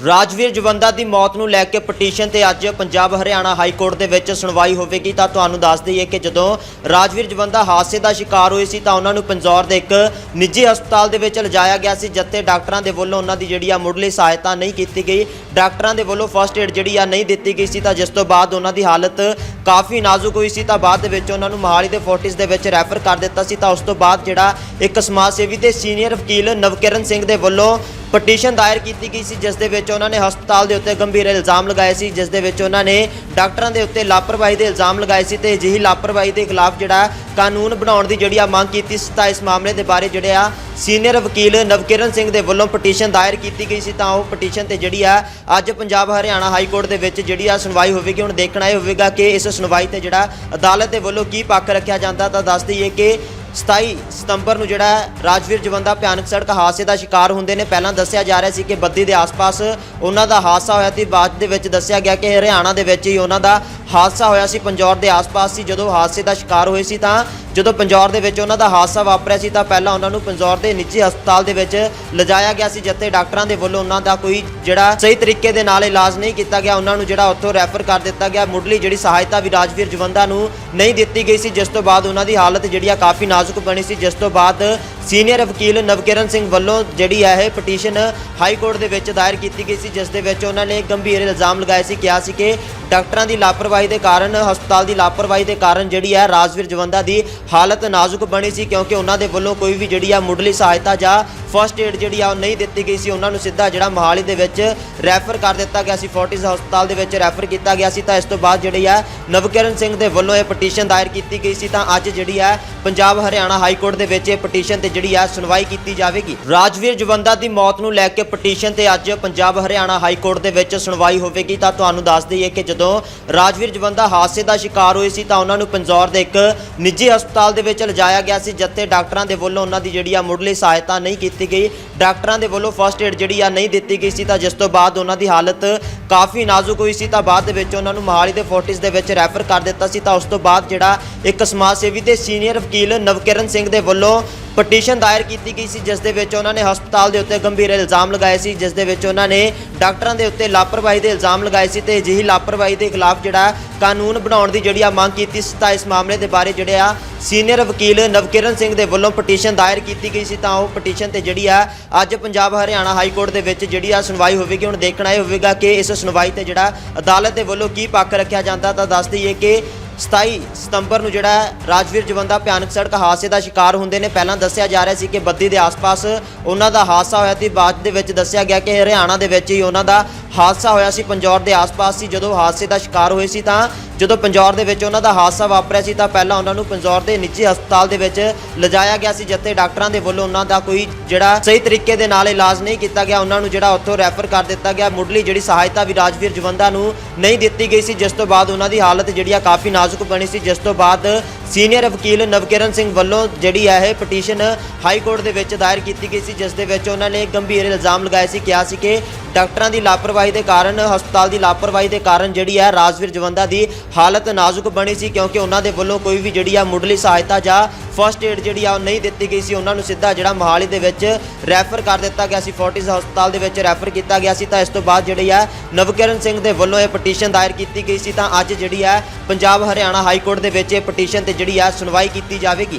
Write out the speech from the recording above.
ਰਾਜਵੀਰ ਜਵੰਦਾ ਦੀ ਮੌਤ ਨੂੰ ਲੈ ਕੇ ਪਟੀਸ਼ਨ ਤੇ ਅੱਜ ਪੰਜਾਬ ਹਰਿਆਣਾ ਹਾਈ ਕੋਰਟ ਦੇ ਵਿੱਚ ਸੁਣਵਾਈ ਹੋਵੇਗੀ। ਤਾਂ ਤੁਹਾਨੂੰ ਦੱਸ ਦਈਏ ਕਿ ਜਦੋਂ ਰਾਜਵੀਰ ਜਵੰਦਾ ਹਾਦਸੇ ਦਾ ਸ਼ਿਕਾਰ ਹੋਏ ਸੀ ਤਾਂ ਉਹਨਾਂ ਨੂੰ ਪੰਜੌਰ ਦੇ ਇੱਕ ਨਿੱਜੀ ਹਸਪਤਾਲ ਦੇ ਵਿੱਚ ਲਿਜਾਇਆ ਗਿਆ ਸੀ, ਜਿੱਥੇ ਡਾਕਟਰਾਂ ਦੇ ਵੱਲੋਂ ਉਹਨਾਂ ਦੀ ਜਿਹੜੀ ਆ ਮੁੱਢਲੀ ਸਹਾਇਤਾ ਨਹੀਂ ਕੀਤੀ ਗਈ। ਡਾਕਟਰਾਂ ਦੇ ਵੱਲੋਂ ਫਰਸਟ ਏਡ ਜਿਹੜੀ ਆ ਨਹੀਂ ਦਿੱਤੀ ਗਈ ਸੀ ਤਾਂ ਜਿਸ ਤੋਂ ਬਾਅਦ ਉਹਨਾਂ ਦੀ ਹਾਲਤ ਕਾਫੀ ਨਾਜ਼ੁਕ ਹੋਈ ਸੀ, ਤਾਂ ਬਾਅਦ ਦੇ ਵਿੱਚ ਉਹਨਾਂ ਨੂੰ ਮੋਹਾਲੀ ਦੇ ਫੋਰਟਿਸ ਦੇ ਵਿੱਚ ਰੈਫਰ ਕਰ ਦਿੱਤਾ ਸੀ। ਤਾਂ ਉਸ ਤੋਂ ਬਾਅਦ ਜਿਹੜਾ ਇੱਕ ਸਮਾਜ ਸੇਵੀ ਤੇ ਸੀਨੀਅਰ ਵਕੀਲ ਨਵਕਿਰਨ ਸਿੰਘ ਦੇ ਵੱਲੋਂ ਪਟੀਸ਼ਨ ਦਾਇਰ ਕੀਤੀ ਗਈ ਸੀ, ਜਿਸ ਦੇ ਵਿੱਚ ਉਹਨਾਂ ਨੇ ਹਸਪਤਾਲ ਦੇ ਉੱਤੇ ਗੰਭੀਰ ਇਲਜ਼ਾਮ ਲਗਾਏ ਸੀ, ਜਿਸ ਦੇ ਵਿੱਚ ਉਹਨਾਂ ਨੇ ਡਾਕਟਰਾਂ ਦੇ ਉੱਤੇ ਲਾਪਰਵਾਹੀ ਦੇ ਇਲਜ਼ਾਮ ਲਗਾਏ ਸੀ ਤੇ ਅਜਿਹੀ ਲਾਪਰਵਾਹੀ ਦੇ ਖਿਲਾਫ ਜਿਹੜਾ ਕਾਨੂੰਨ ਬਣਾਉਣ ਦੀ ਜਿਹੜੀ ਆ ਮੰਗ ਕੀਤੀ ਸੀ, ਤਾਂ ਇਸ ਮਾਮਲੇ ਦੇ ਬਾਰੇ ਜਿਹੜੇ ਆ ਸੀਨੀਅਰ ਵਕੀਲ ਨਵਕਿਰਨ ਸਿੰਘ ਦੇ ਵੱਲੋਂ ਪਟੀਸ਼ਨ ਦਾਇਰ ਕੀਤੀ ਗਈ ਸੀ, ਤਾਂ ਉਹ ਪਟੀਸ਼ਨ ਤੇ ਜਿਹੜੀ ਆ ਅੱਜ ਪੰਜਾਬ ਹਰਿਆਣਾ ਹਾਈ ਕੋਰਟ ਦੇ ਵਿੱਚ ਜਿਹੜੀ ਆ ਸੁਣਵਾਈ ਹੋਵੇਗੀ, ਹੁਣ ਦੇਖਣਾ ਇਹ ਹੋਵੇਗਾ ਕਿ ਇਸ ਸੁਣਵਾਈ ਤੇ ਜਿਹੜਾ ਅਦਾਲਤ ਦੇ ਵੱਲੋਂ ਕੀ ਪੱਖ ਰੱਖਿਆ ਜਾਂਦਾ, ਤਾਂ ਦੱਸ ਦਈਏ ਕਿ 27 ਸਤੰਬਰ ਨੂੰ ਜਿਹੜਾ ਰਾਜਵੀਰ ਜਵੰਦਾ ਭਿਆਨਕ ਸੜਕ ਹਾਦਸੇ ਦਾ ਸ਼ਿਕਾਰ ਹੁੰਦੇ ਨੇ। ਪਹਿਲਾਂ ਦੱਸਿਆ ਜਾ ਰਿਹਾ ਸੀ ਕਿ ਬੱਦੀ ਦੇ ਆਸ-ਪਾਸ ਉਹਨਾਂ ਦਾ ਹਾਦਸਾ ਹੋਇਆ ਤੇ ਬਾਅਦ ਦੇ ਵਿੱਚ ਦੱਸਿਆ ਗਿਆ ਕਿ ਹਰਿਆਣਾ ਦੇ ਵਿੱਚ ਹੀ ਉਹਨਾਂ ਦਾ ਹਾਦਸਾ ਹੋਇਆ ਸੀ। ਪੰਜੌਰ ਦੇ ਆਸ-ਪਾਸ ਸੀ। ਜਦੋਂ ਹਾਦਸੇ ਦਾ ਸ਼ਿਕਾਰ ਹੋਏ ਸੀ ਤਾਂ ਜਦੋਂ ਪੰਜੌਰ ਦੇ ਵਿੱਚ ਉਹਨਾਂ ਦਾ ਹਾਦਸਾ ਵਾਪਰਿਆ ਸੀ ਤਾਂ ਪਹਿਲਾਂ ਉਹਨਾਂ ਨੂੰ ਪੰਜੌਰ ਦੇ ਨਿੱਜੀ ਹਸਪਤਾਲ ਦੇ ਵਿੱਚ ਲਿਜਾਇਆ ਗਿਆ ਸੀ, ਜਿੱਥੇ ਡਾਕਟਰਾਂ ਦੇ ਵੱਲੋਂ ਉਹਨਾਂ ਦਾ ਕੋਈ ਜਿਹੜਾ ਸਹੀ ਤਰੀਕੇ ਦੇ ਨਾਲ ਇਲਾਜ ਨਹੀਂ ਕੀਤਾ ਗਿਆ। ਉਹਨਾਂ ਨੂੰ ਜਿਹੜਾ ਉੱਥੋਂ ਰੈਫਰ ਕਰ ਦਿੱਤਾ ਗਿਆ। ਮੁੱਢਲੀ ਜਿਹੜੀ ਸਹਾਇਤਾ ਵੀ ਰਾਜਵੀਰ ਜਵੰਦਾ ਨੂੰ ਨਹੀਂ ਦਿੱਤੀ ਗਈ ਸੀ, ਜਿਸ ਤੋਂ ਬਾਅਦ ਉਹਨਾਂ ਦੀ ਹਾਲਤ ਜਿਹੜੀ ਆ ਕਾਫੀ ਨਾਜ਼ੁਕ ਬਣੀ ਸੀ, ਜਿਸ ਤੋਂ ਬਾਅਦ ਸੀਨੀਅਰ ਵਕੀਲ ਨਵਕਿਰਨ ਸਿੰਘ ਵੱਲੋਂ ਜਿਹੜੀ ਹੈ ਇਹ ਪਟੀਸ਼ਨ ਹਾਈ ਕੋਰਟ ਦੇ ਵਿੱਚ ਦਾਇਰ ਕੀਤੀ ਗਈ ਸੀ, ਜਿਸ ਦੇ ਵਿੱਚ ਉਹਨਾਂ ਨੇ ਗੰਭੀਰ ਇਲਜ਼ਾਮ ਲਗਾਏ ਸੀ, ਕਿਹਾ ਸੀ ਕਿ ਡਾਕਟਰਾਂ ਦੀ ਲਾਪਰਵਾਹੀ ਦੇ ਕਾਰਨ, ਹਸਪਤਾਲ ਦੀ ਲਾਪਰਵਾਹੀ ਦੇ ਕਾਰਨ ਜਿਹੜੀ ਹੈ ਰਾਜਵੀਰ ਜਵੰਦਾ ਦੀ ਹਾਲਤ ਨਾਜ਼ੁਕ ਬਣੀ ਸੀ ਕਿਉਂਕਿ ਉਹਨਾਂ ਦੇ ਵੱਲੋਂ ਕੋਈ ਵੀ ਜਿਹੜੀ ਆ ਮੁੱਢਲੀ ਸਹਾਇਤਾ ਜਾਂ ਫਰਸਟ ਏਡ ਜਿਹੜੀ ਆ ਉਹ ਨਹੀਂ ਦਿੱਤੀ ਗਈ ਸੀ। ਉਹਨਾਂ ਨੂੰ ਸਿੱਧਾ ਜਿਹੜਾ ਮੋਹਾਲੀ ਦੇ ਵਿੱਚ ਰੈਫਰ ਕਰ ਦਿੱਤਾ ਗਿਆ ਸੀ। ਫੋਰਟਿਸ ਹਸਪਤਾਲ ਦੇ ਵਿੱਚ ਰੈਫਰ ਕੀਤਾ ਗਿਆ ਸੀ। ਤਾਂ ਇਸ ਤੋਂ ਬਾਅਦ ਜਿਹੜੀ ਆ ਨਵਕਿਰਨ ਸਿੰਘ ਦੇ ਵੱਲੋਂ ਇਹ ਪਟੀਸ਼ਨ ਦਾਇਰ ਕੀਤੀ ਗਈ ਸੀ। ਤਾਂ ਅੱਜ ਜਿਹੜੀ ਆ ਪੰਜਾਬ ਹਰਿਆਣਾ ਹਾਈ ਕੋਰਟ ਦੇ ਵਿੱਚ ਇਹ ਪਟੀਸ਼ਨ ਤੇ ਜਿਹੜੀ ਆ ਸੁਣਵਾਈ ਕੀਤੀ ਜਾਵੇਗੀ। ਰਾਜਵੀਰ ਜਵੰਦਾ ਦੀ ਮੌਤ ਨੂੰ ਲੈ ਕੇ ਪਟੀਸ਼ਨ ਤੇ ਅੱਜ ਪੰਜਾਬ ਹਰਿਆਣਾ ਹਾਈ ਕੋਰਟ ਦੇ ਵਿੱਚ ਸੁਣਵਾਈ ਹੋਵੇਗੀ। ਤਾਂ ਤੁਹਾਨੂੰ ਦੱਸ ਦਈਏ ਕਿ ਜਦੋਂ ਰਾਜਵੀਰ ਜਵੰਦਾ ਹਾਦਸੇ ਦਾ ਸ਼ਿਕਾਰ ਹੋਏ ਸੀ ਤਾਂ ਉਹਨਾਂ ਨੂੰ ਪੰਜੌਰ ਦੇ ਇੱਕ ਨਿੱਜੀ ਹਸਪਤਾਲ ਹਸਪਤਾਲ ਦੇ ਵਿੱਚ ਲਿਜਾਇਆ ਗਿਆ ਸੀ, ਜਿੱਥੇ ਡਾਕਟਰਾਂ ਦੇ ਵੱਲੋਂ ਉਹਨਾਂ ਦੀ ਜਿਹੜੀ ਆ ਮੁੱਢਲੀ ਸਹਾਇਤਾ ਨਹੀਂ ਕੀਤੀ ਗਈ। ਡਾਕਟਰਾਂ ਦੇ ਵੱਲੋਂ ਫਰਸਟ ਏਡ ਜਿਹੜੀ ਆ ਨਹੀਂ ਦਿੱਤੀ ਗਈ ਸੀ, ਤਾਂ ਜਿਸ ਤੋਂ ਬਾਅਦ ਉਹਨਾਂ ਦੀ ਹਾਲਤ ਕਾਫੀ ਨਾਜ਼ੁਕ ਹੋਈ ਸੀ, ਤਾਂ ਬਾਅਦ ਦੇ ਵਿੱਚ ਉਹਨਾਂ ਨੂੰ ਮੋਹਾਲੀ ਦੇ ਫੋਰਟਿਸ ਦੇ ਵਿੱਚ ਰੈਫਰ ਕਰ ਦਿੱਤਾ ਸੀ, ਤਾਂ ਉਸ ਤੋਂ ਬਾਅਦ ਜਿਹੜਾ ਇੱਕ ਸਮਾਜ ਸੇਵੀ ਤੇ ਸੀਨੀਅਰ ਵਕੀਲ ਨਵਕਿਰਨ ਸਿੰਘ ਦੇ ਵੱਲੋਂ ਪਟੀਸ਼ਨ ਦਾਇਰ ਕੀਤੀ ਗਈ ਸੀ, ਜਿਸ ਦੇ ਵਿੱਚ ਉਹਨਾਂ ਨੇ ਹਸਪਤਾਲ ਦੇ ਉੱਤੇ ਗੰਭੀਰ ਇਲਜ਼ਾਮ ਲਗਾਏ ਸੀ, ਜਿਸ ਦੇ ਵਿੱਚ ਉਹਨਾਂ ਨੇ ਡਾਕਟਰਾਂ ਦੇ ਉੱਤੇ ਲਾਪਰਵਾਹੀ ਦੇ ਇਲਜ਼ਾਮ ਲਗਾਏ ਸੀ ਤੇ ਅਜਿਹੀ ਲਾਪਰਵਾਹੀ ਦੇ ਖਿਲਾਫ ਜਿਹੜਾ ਕਾਨੂੰਨ ਬਣਾਉਣ ਦੀ ਜਿਹੜੀ ਆ ਮੰਗ ਕੀਤੀ ਸੀ, ਤਾਂ ਇਸ ਮਾਮਲੇ ਦੇ ਬਾਰੇ ਜਿਹੜੇ ਆ ਸੀਨੀਅਰ ਵਕੀਲ ਨਵਕਿਰਨ ਸਿੰਘ ਦੇ ਵੱਲੋਂ ਪਟੀਸ਼ਨ ਦਾਇਰ ਕੀਤੀ ਗਈ ਸੀ, ਤਾਂ ਉਹ ਪਟੀਸ਼ਨ ਤੇ ਜਿਹੜੀ ਆ ਅੱਜ ਪੰਜਾਬ ਹਰਿਆਣਾ ਹਾਈ ਕੋਰਟ ਦੇ ਵਿੱਚ ਜਿਹੜੀ ਆ ਸੁਣਵਾਈ ਹੋਵੇਗੀ, ਹੁਣ ਦੇਖਣਾ ਇਹ ਹੋਵੇਗਾ ਕਿ ਇਸ ਸੁਣਵਾਈ ਤੇ ਜਿਹੜਾ ਅਦਾਲਤ ਦੇ ਵੱਲੋਂ ਕੀ ਪੱਖ ਰੱਖਿਆ ਜਾਂਦਾ, ਤਾਂ ਦੱਸ ਦਈਏ ਕਿ 27 ਸਤੰਬਰ ਨੂੰ ਜਿਹੜਾ ਰਾਜਵੀਰ ਜਵੰਦਾ ਭਿਆਨਕ ਸੜਕ ਹਾਦਸੇ ਦਾ ਸ਼ਿਕਾਰ ਹੁੰਦੇ ਨੇ। ਪਹਿਲਾਂ ਦੱਸਿਆ ਜਾ ਰਿਹਾ ਸੀ ਕਿ ਬੱਦੀ ਦੇ ਆਸ-ਪਾਸ ਉਹਨਾਂ ਦਾ ਹਾਦਸਾ ਹੋਇਆ ਤੇ ਬਾਅਦ ਦੇ ਵਿੱਚ ਦੱਸਿਆ ਗਿਆ ਕਿ ਹਰਿਆਣਾ ਦੇ ਵਿੱਚ ਹੀ ਉਹਨਾਂ ਦਾ ਹਾਦਸਾ ਹੋਇਆ ਸੀ ਪੰਜੌਰ ਦੇ ਆਸ-ਪਾਸ ਸੀ। ਜਦੋਂ ਹਾਦਸੇ ਦਾ ਸ਼ਿਕਾਰ ਹੋਏ ਸੀ ਤਾਂ ਜਦੋਂ ਪੰਜੌਰ ਦੇ ਵਿੱਚ ਉਹਨਾਂ ਦਾ ਹਾਦਸਾ ਵਾਪਰਿਆ ਸੀ ਤਾਂ ਪਹਿਲਾਂ ਉਹਨਾਂ ਨੂੰ ਪੰਜੌਰ ਦੇ ਨਿੱਜੀ ਹਸਪਤਾਲ ਦੇ ਵਿੱਚ ਲਿਜਾਇਆ ਗਿਆ ਸੀ, ਜਿੱਥੇ ਡਾਕਟਰਾਂ ਦੇ ਵੱਲੋਂ ਉਹਨਾਂ ਦਾ ਕੋਈ ਜਿਹੜਾ ਸਹੀ ਤਰੀਕੇ ਦੇ ਨਾਲ ਇਲਾਜ ਨਹੀਂ ਕੀਤਾ ਗਿਆ। ਉਹਨਾਂ ਨੂੰ ਜਿਹੜਾ ਉੱਥੋਂ ਰੈਫਰ ਕਰ ਦਿੱਤਾ ਗਿਆ। ਮੁੱਢਲੀ ਜਿਹੜੀ ਸਹਾਇਤਾ ਵੀ ਰਾਜਵੀਰ ਜਵੰਦਾ ਨੂੰ ਨਹੀਂ ਦਿੱਤੀ ਗਈ ਸੀ, ਜਿਸ ਤੋਂ ਬਾਅਦ ਉਹਨਾਂ ਦੀ ਹਾਲਤ ਜਿਹੜੀ ਆ ਕਾਫੀ ਨਾਜ਼ੁਕ ਬਣੀ ਸੀ। ਜਿਸ ਤੋਂ ਬਾਅਦ ਸੀਨੀਅਰ ਵਕੀਲ ਨਵਕਿਰਨ ਸਿੰਘ ਵੱਲੋਂ ਜਿਹੜੀ ਹੈ ਇਹ ਪਟੀਸ਼ਨ ਹਾਈ ਕੋਰਟ ਦੇ ਵਿੱਚ ਦਾਇਰ ਕੀਤੀ ਗਈ ਸੀ, ਜਿਸ ਦੇ ਵਿੱਚ ਉਹਨਾਂ ਨੇ ਗੰਭੀਰ ਇਲਜ਼ਾਮ ਲਗਾਏ ਸੀ, ਕਿਹਾ ਸੀ ਕਿ ਡਾਕਟਰਾਂ ਦੀ ਲਾਪਰਵਾਹੀ ਦੇ ਕਾਰਨ, ਹਸਪਤਾਲ ਦੀ ਲਾਪਰਵਾਹੀ ਦੇ ਕਾਰਨ ਜਿਹੜੀ ਹੈ ਰਾਜਵੀਰ ਜਵੰਦਾ ਦੀ ਹਾਲਤ ਨਾਜ਼ੁਕ ਬਣੀ ਸੀ, ਕਿਉਂਕਿ ਉਹਨਾਂ ਦੇ ਵੱਲੋਂ ਕੋਈ ਵੀ ਜਿਹੜੀ ਆ ਮੁੱਢਲੀ ਸਹਾਇਤਾ ਜਾਂ ਫਰਸਟ ਏਡ ਜਿਹੜੀ ਆ ਉਹ ਨਹੀਂ ਦਿੱਤੀ ਗਈ ਸੀ। ਉਹਨਾਂ ਨੂੰ ਸਿੱਧਾ ਜਿਹੜਾ ਮੋਹਾਲੀ ਦੇ ਵਿੱਚ ਰੈਫਰ ਕਰ ਦਿੱਤਾ ਗਿਆ ਸੀ ਫੋਰਟਿਸ ਹਸਪਤਾਲ ਦੇ ਵਿੱਚ ਰੈਫਰ ਕੀਤਾ ਗਿਆ ਸੀ। ਤਾਂ ਇਸ ਤੋਂ ਬਾਅਦ ਜਿਹੜੀ ਆ ਨਵਕਿਰਨ ਸਿੰਘ ਦੇ ਵੱਲੋਂ ਇਹ ਪਟੀਸ਼ਨ ਦਾਇਰ ਕੀਤੀ ਗਈ ਸੀ। ਤਾਂ ਅੱਜ ਜਿਹੜੀ ਆ ਪੰਜਾਬ ਹਰਿਆਣਾ ਹਾਈ ਕੋਰਟ ਦੇ ਵਿੱਚ ਇਹ ਪਟੀਸ਼ਨ ਤੇ ਜਿਹੜੀ ਆ ਸੁਣਵਾਈ ਕੀਤੀ ਜਾਵੇਗੀ।